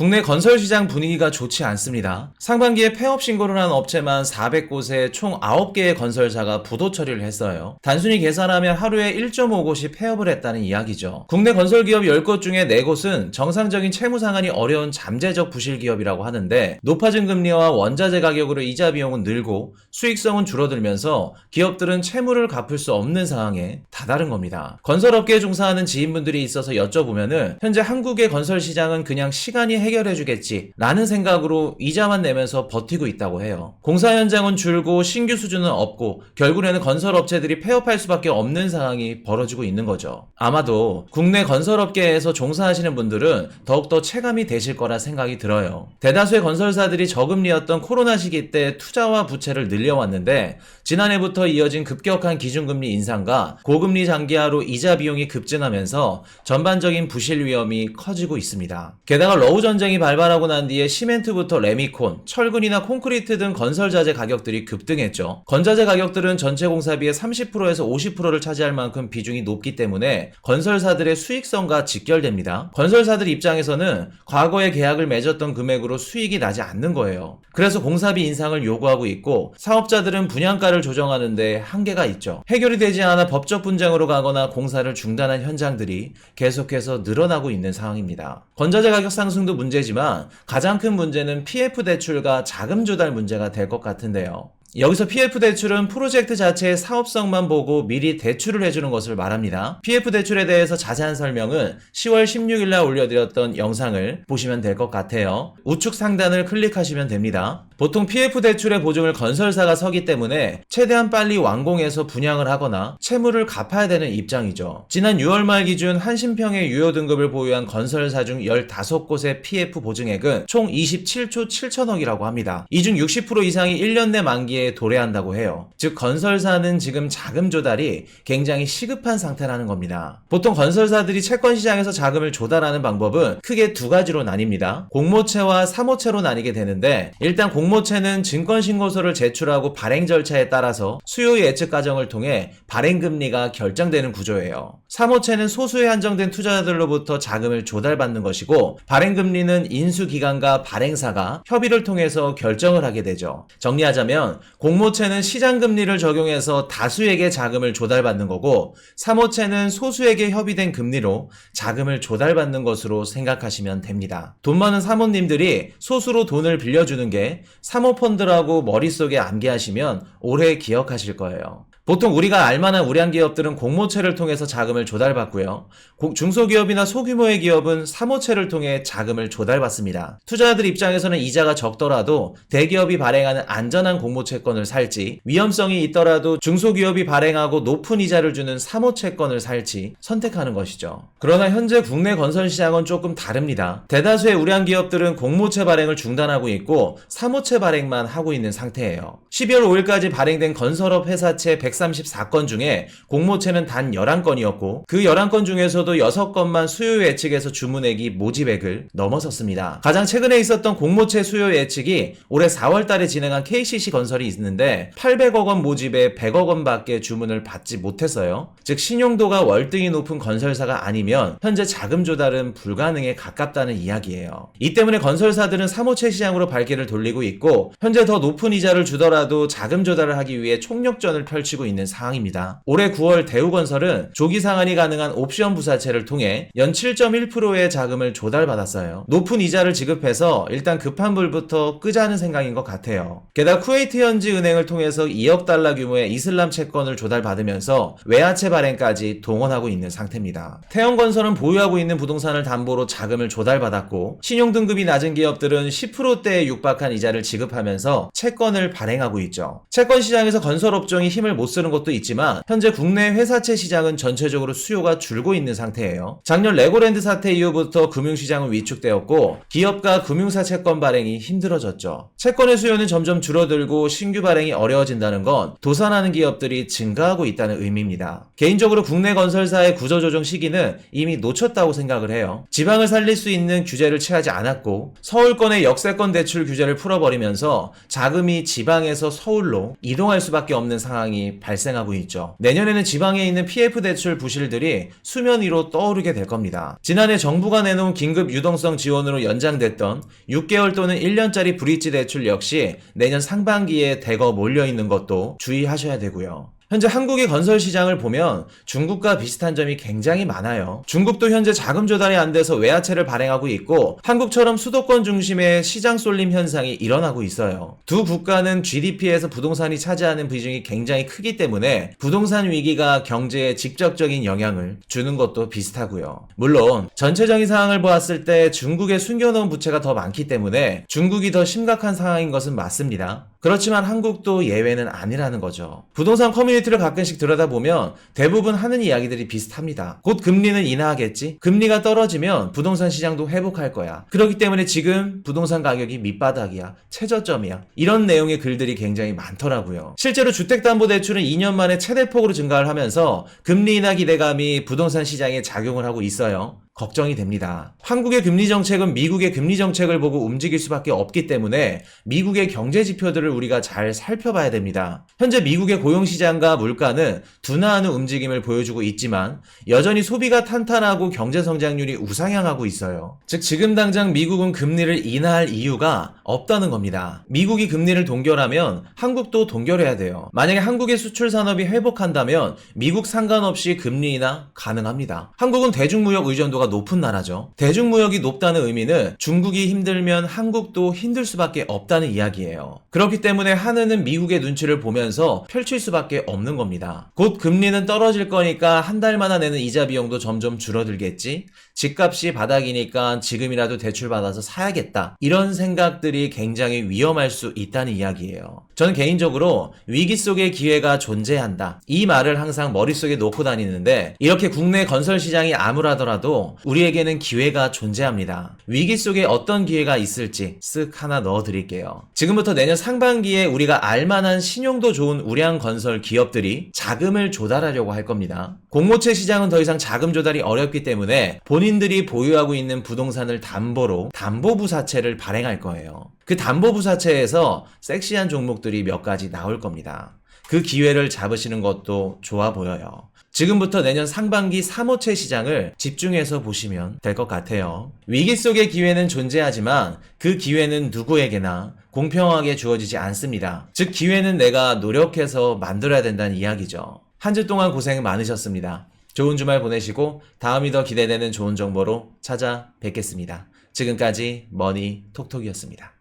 국내 건설 시장 분위기가 좋지 않습니다. 상반기에 폐업 신고를 한 업체만 400곳에 총 9개의 건설사가 부도 처리를 했어요. 단순히 계산하면 하루에 1.5곳이 폐업을 했다는 이야기죠. 국내 건설 기업 10곳 중에 4곳은 정상적인 채무 상환이 어려운 잠재적 부실 기업이라고 하는데 높아진 금리와 원자재 가격으로 이자 비용은 늘고 수익성은 줄어들면서 기업들은 채무를 갚을 수 없는 상황에 다다른 겁니다. 건설업계에 종사하는 지인분들이 있어서 여쭤보면은 현재 한국의 건설 시장은 그냥 시간이 해결해 주겠지 라는 생각으로 이자만 내면서 버티고 있다고 해요. 공사 현장은 줄고 신규 수주는 없고 결국에는 건설업체들이 폐업할 수밖에 없는 상황이 벌어지고 있는 거죠. 아마도 국내 건설업계에서 종사하시는 분들은 더욱더 체감이 되실 거라 생각이 들어요. 대다수의 건설사들이 저금리였던 코로나 시기 때 투자와 부채를 늘려왔는데 지난해부터 이어진 급격한 기준금리 인상과 고금리 장기화로 이자 비용이 급증하면서 전반적인 부실 위험이 커지고 있습니다. 게다가 러우 전쟁이 발발하고 난 뒤에 시멘트부터 레미콘, 철근이나 콘크리트 등 건설 자재 가격들이 급등했죠. 건자재 가격들은 전체 공사비의 30%에서 50%를 차지할 만큼 비중이 높기 때문에 건설사들의 수익성과 직결됩니다. 건설사들 입장에서는 과거에 계약을 맺었던 금액으로 수익이 나지 않는 거예요. 그래서 공사비 인상을 요구하고 있고 사업자들은 분양가를 조정하는데 한계가 있죠. 해결이 되지 않아 법적 분쟁으로 가거나 공사를 중단한 현장들이 계속해서 늘어나고 있는 상황입니다. 건자재 가격 상승도 문제지만 가장 큰 문제는 PF 대출과 자금 조달 문제가 될 것 같은데요. 여기서 PF 대출은 프로젝트 자체의 사업성만 보고 미리 대출을 해주는 것을 말합니다. PF 대출에 대해서 자세한 설명은 10월 16일 날 올려드렸던 영상을 보시면 될 것 같아요. 우측 상단을 클릭하시면 됩니다. 보통 PF 대출의 보증을 건설사가 서기 때문에 최대한 빨리 완공해서 분양을 하거나 채무를 갚아야 되는 입장이죠. 지난 6월 말 기준 한신평의 유효 등급을 보유한 건설사 중 15곳의 PF 보증액은 총 27조 7천억이라고 합니다. 이 중 60% 이상이 1년 내 만기에 도래한다고 해요. 즉 건설사는 지금 자금 조달이 굉장히 시급한 상태라는 겁니다. 보통 건설사들이 채권 시장에서 자금을 조달하는 방법은 크게 두 가지로 나뉩니다. 공모채와 사모채로 나뉘게 되는데 일단 공모 채는 증권신고서를 제출하고 발행 절차에 따라서 수요 예측 과정을 통해 발행 금리가 결정되는 구조예요. 사모채는 소수에 한정된 투자자들로부터 자금을 조달받는 것이고 발행 금리는 인수 기관과 발행사가 협의를 통해서 결정을 하게 되죠. 정리하자면 공모채는 시장 금리를 적용해서 다수에게 자금을 조달받는 거고 사모채는 소수에게 협의된 금리로 자금을 조달받는 것으로 생각하시면 됩니다. 돈 많은 사모님들이 소수로 돈을 빌려주는 게 사모펀드라고 머릿속에 암기하시면 오래 기억하실 거예요. 보통 우리가 알만한 우량 기업들은 공모채를 통해서 자금을 조달받고요. 고- 중소기업이나 소규모의 기업은 사모채를 통해 자금을 조달받습니다. 투자자들 입장에서는 이자가 적더라도 대기업이 발행하는 안전한 공모채권을 살지 위험성이 있더라도 중소기업이 발행하고 높은 이자를 주는 사모채권을 살지 선택하는 것이죠. 그러나 현재 국내 건설 시장은 조금 다릅니다. 대다수의 우량 기업들은 공모채 발행을 중단하고 있고 사모채 발행만 하고 있는 상태예요. 12월 5일까지 발행된 건설업 회사채 134건 중에 공모채는 단 11건이었고 그 11건 중에서도 6건만 수요 예측에서 주문액이 모집액을 넘어섰습니다. 가장 최근에 있었던 공모채 수요 예측이 올해 4월 달에 진행한 KCC 건설이 있는데 800억 원 모집에 100억 원밖에 주문을 받지 못했어요. 즉 신용도가 월등히 높은 건설사가 아니면 현재 자금 조달은 불가능에 가깝다는 이야기예요. 이 때문에 건설사들은 사모채 시장으로 발길을 돌리고 있고 현재 더 높은 이자를 주더라도 자금 조달을 하기 위해 총력전을 펼치고 있는 상황입니다. 올해 9월 대우건설은 조기 상환이 가능한 옵션 부사채를 통해 연 7.1%의 자금을 조달받았어요. 높은 이자를 지급해서 일단 급한 불부터 끄자는 생각인 것 같아요. 게다가 쿠웨이트 현지 은행을 통해서 2억 달러 규모의 이슬람 채권을 조달받으면서 외화채 발행까지 동원하고 있는 상태입니다. 태영건설은 보유하고 있는 부동산을 담보로 자금을 조달받았고 신용등급이 낮은 기업들은 10%대에 육박한 이자를 지급하면서 채권을 발행하고 있죠. 채권 시장에서 건설 업종이 힘을 못 쓰는 것도 있지만 현재 국내 회사채 시장은 전체적으로 수요가 줄고 있는 상태예요. 작년 레고랜드 사태 이후부터 금융시장은 위축되었고 기업과 금융사 채권 발행이 힘들어졌죠. 채권의 수요는 점점 줄어들고 신규 발행이 어려워진다는 건 도산하는 기업들이 증가하고 있다는 의미입니다. 개인적으로 국내 건설사의 구조조정 시기는 이미 놓쳤다고 생각을 해요. 지방을 살릴 수 있는 규제를 취하지 않았고 서울권의 역세권 대출 규제를 풀어버리면서 자금이 지방에서 서울로 이동할 수밖에 없는 상황이 발생하고 있죠. 내년에는 지방에 있는 PF 대출 부실들이 수면 위로 떠오르게 될 겁니다. 지난해 정부가 내놓은 긴급 유동성 지원으로 연장됐던 6개월 또는 1년짜리 브릿지 대출 역시 내년 상반기에 대거 몰려 있는 것도 주의하셔야 되고요. 현재 한국의 건설 시장을 보면 중국과 비슷한 점이 굉장히 많아요. 중국도 현재 자금 조달이 안 돼서 외화채를 발행하고 있고 한국처럼 수도권 중심의 시장 쏠림 현상이 일어나고 있어요. 두 국가는 GDP에서 부동산이 차지하는 비중이 굉장히 크기 때문에 부동산 위기가 경제에 직접적인 영향을 주는 것도 비슷하고요. 물론 전체적인 상황을 보았을 때 중국의 숨겨놓은 부채가 더 많기 때문에 중국이 더 심각한 상황인 것은 맞습니다. 그렇지만 한국도 예외는 아니라는 거죠. 부동산 커뮤니티를 가끔씩 들여다보면 대부분 하는 이야기들이 비슷합니다. 곧 금리는 인하하겠지? 금리가 떨어지면 부동산 시장도 회복할 거야. 그렇기 때문에 지금 부동산 가격이 밑바닥이야. 최저점이야. 이런 내용의 글들이 굉장히 많더라고요. 실제로 주택담보대출은 2년 만에 최대폭으로 증가를 하면서 금리 인하 기대감이 부동산 시장에 작용을 하고 있어요. 걱정이 됩니다. 한국의 금리 정책은 미국의 금리 정책을 보고 움직일 수밖에 없기 때문에 미국의 경제 지표들을 우리가 잘 살펴봐야 됩니다. 현재 미국의 고용 시장과 물가는 둔화하는 움직임을 보여주고 있지만 여전히 소비가 탄탄하고 경제 성장률이 우상향하고 있어요. 즉 지금 당장 미국은 금리를 인하할 이유가 없다는 겁니다. 미국이 금리를 동결하면 한국도 동결해야 돼요. 만약에 한국의 수출 산업이 회복한다면 미국 상관없이 금리 인하 가능합니다. 한국은 대중무역 의존도가 높은 나라죠. 대중무역이 높다는 의미는 중국이 힘들면 한국도 힘들 수밖에 없다는 이야기예요. 그렇기 때문에 한은은 미국의 눈치를 보면서 펼칠 수밖에 없는 겁니다. 곧 금리는 떨어질 거니까 한 달마다 내는 이자 비용도 점점 줄어들겠지? 집값이 바닥이니까 지금이라도 대출 받아서 사야겠다. 이런 생각들이 굉장히 위험할 수 있다는 이야기예요. 저는 개인적으로 위기 속에 기회가 존재한다. 이 말을 항상 머릿속에 놓고 다니는데 이렇게 국내 건설 시장이 암울하더라도 우리에게는 기회가 존재합니다. 위기 속에 어떤 기회가 있을지 쓱 하나 넣어 드릴게요. 지금부터 내년 상반기에 우리가 알만한 신용도 좋은 우량 건설 기업들이 자금을 조달하려고 할 겁니다. 공모채 시장은 더 이상 자금 조달이 어렵기 때문에 본인들이 보유하고 있는 부동산을 담보로 담보부사채를 발행할 거예요. 그 담보부사채에서 섹시한 종목들이 몇 가지 나올 겁니다. 그 기회를 잡으시는 것도 좋아 보여요. 지금부터 내년 상반기 사모채 시장을 집중해서 보시면 될 것 같아요. 위기 속의 기회는 존재하지만 그 기회는 누구에게나 공평하게 주어지지 않습니다. 즉, 기회는 내가 노력해서 만들어야 된다는 이야기죠. 한 주 동안 고생 많으셨습니다. 좋은 주말 보내시고 다음이 더 기대되는 좋은 정보로 찾아뵙겠습니다. 지금까지 머니 톡톡이었습니다.